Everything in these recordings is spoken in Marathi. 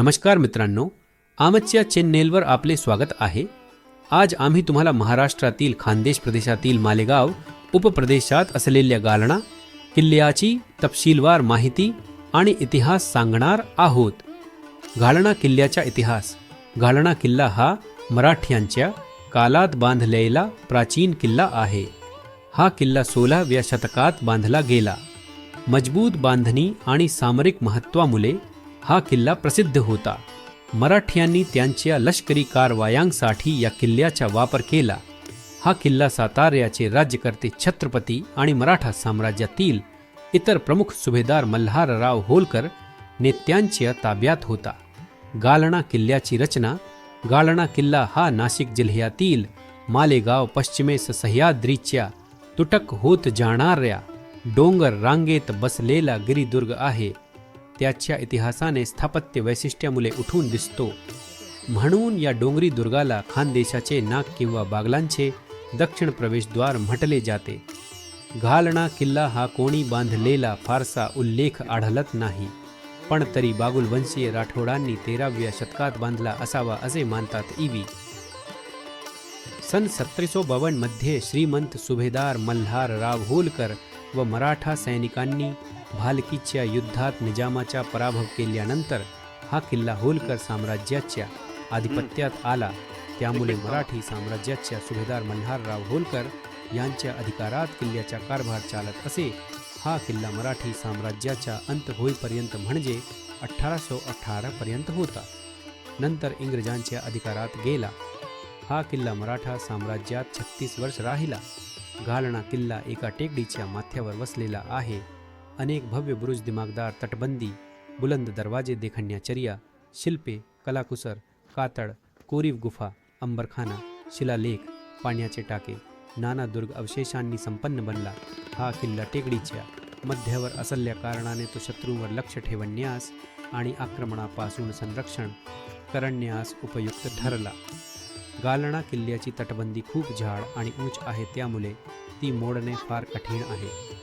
नमस्कार मित्रांनो आमच्या चेन्नेलवर आपले स्वागत आहे. आज आम्ही तुम्हाला महाराष्ट्रातील खानदेश प्रदेशातील मालेगाव उपप्रदेशात असलेल्या गालणा किल्ल्याची तपशीलवार माहिती आणि इतिहास सांगणार आहोत. गालणा किल्ल्याचा इतिहास. गालणा किल्ला हा मराठ्यांच्या कालात बांधलेला प्राचीन किल्ला आहे. हा किल्ला सोळाव्या शतकात बांधला गेला. मजबूत बांधणी आणि सामरिक महत्त्वामुळे हा किल्ला प्रसिद्ध होता. मराठ्यांनी त्यांच्या लष्करी कारवायांसाठी या किल्ल्याचा वापर केला. हा किल्ला साताऱ्याचे राज्यकर्ते छत्रपती आणि मराठा साम्राज्यातील इतर प्रमुख सुभेदार मल्हारराव होलकर नेत्यांच्या ताब्यात होता. गालणा किल्ल्याची रचना गालणा किल्ला हा नाशिक जिल्ह्यातील मालेगाव पश्चिमेस सह्याद्रीच्या तुटक होत जाणाऱ्या डोंगर रांगेत बसलेला गिरिदुर्ग आहे. त्याच्या इतिहासाने स्थापत्य वैशिष्ट्यामुळे उठून दिसतो. म्हणून या डोंगरी दुर्गाला खानदेशाचे नाक किंवा बागलांचे दक्षिण प्रवेशद्वार म्हटले जाते. घालणा किल्ला हा कोणी बांधलेला फारसा उल्लेख आढळत नाही. पण तरी बागुलवंशीय राठोडांनी तेराव्या शतकात बांधला असावा असे मानतात इवी सन सतराशे बावन्नमध्ये श्रीमंत सुभेदार मल्हार राव होलकर व मराठा सैनिकांनी भालकीच्या युद्धात निजामाचा पराभव केल्यानंतर हा किल्ला होलकर साम्राज्याच्या आधिपत्यात आला. त्यामुळे मराठी साम्राज्याच्या सुभेदार मल्हारराव होलकर यांच्या अधिकारात किल्ल्याचा कारभार चालत असे. हा किल्ला मराठी साम्राज्याचा अंत होईपर्यंत म्हणजे अठराशे अठरा पर्यंत होता. नंतर इंग्रजांच्या अधिकारात गेला. हा किल्ला मराठा साम्राज्यात छत्तीस वर्ष राहिला. घालणा किल्ला एका टेकडीच्या माथ्यावर वसलेला आहे. अनेक भव्य बुरुज दिमागदार तटबंदी बुलंद दरवाजे देखण्याचर्या शिल्पे कलाकुसर कातळ कोरीव गुफा अंबरखाना शिलालेख पाण्याचे टाके नाना दुर्ग अवशेषांनी संपन्न बनला. हा किल्ला टेकडीच्या मध्यावर असल्या कारणाने तो शत्रूंवर लक्ष ठेवण्यास आणि आक्रमणापासून संरक्षण करण्यास उपयुक्त ठरला. गालणा किल्ल्याची तटबंदी खूप झाड आणि उंच आहे त्यामुळे ती मोडणे फार कठीण आहे.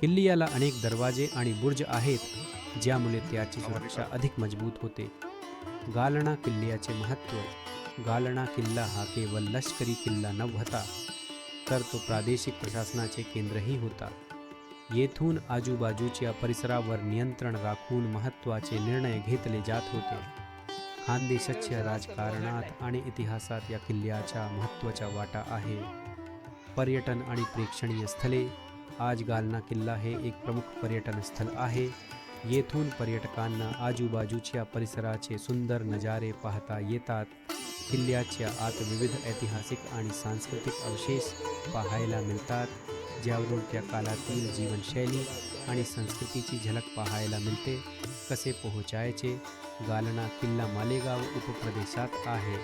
किल्ल्याला अनेक दरवाजे आणि बुर्ज आहेत ज्यामुळे त्याची सुरक्षा अधिक मजबूत होते. गालणा किल्ल्याचे महत्त्व गालणा किल्ला हा केवळ लष्करी किल्ला नव्हता तर तो प्रादेशिक प्रशासनाचे केंद्रही होता. येथून आजूबाजूच्या परिसरावर नियंत्रण राखून महत्त्वाचे निर्णय घेतले जात होते. खानदेशाच्या राजकारणात आणि इतिहासात या किल्ल्याचा महत्त्वाचा वाटा आहे. पर्यटन आणि प्रेक्षणीय स्थळे आज गालना किल्ला हे एक प्रमुख पर्यटन स्थळ आहे. येथून पर्यटकांना आजूबाजूच्या परिसराचे सुंदर नजारे पाहता येतात. किल्ल्याच्या आत विविध ऐतिहासिक आणि सांस्कृतिक अवशेष पाहायला मिळतात. ज्यावरून त्या काळातील जीवनशैली आणि संस्कृतीची झलक पाहायला मिळते. कसे पोहोचायचे? गालना किल्ला मालेगाव उपप्रदेशात आहे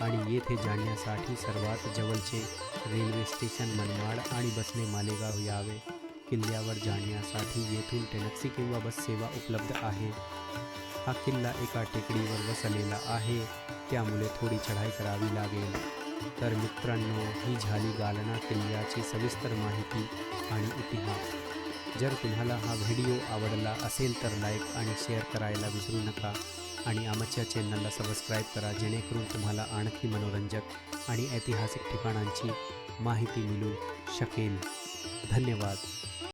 आणि येथे जाण्यासाठी सर्वात जवळचे रेल्वे स्टेशन मनमाड आणि बसने मालेगाव यावे. किल्ल्यावर जाण्यासाठी येथून टॅक्सी किंवा बस सेवा उपलब्ध आहे. हा किल्ला एका टेकडीवर वसलेला आहे. त्यामुळे थोडी चढाई करावी लागेल. तर मित्रांनो ही झाली गालना किल्ल्याची सविस्तर माहिती आणि इतिहास. जर तुम्हाला हा व्हिडिओ आवडला असेल तर लाईक आणि शेअर करायला विसरू नका. आणि आमच्या चॅनलला सबस्क्राईब करा जेणेकरून तुम्हाला आणखी मनोरंजक आणि ऐतिहासिक ठिकाणांची माहिती मिळू शकेल. धन्यवाद.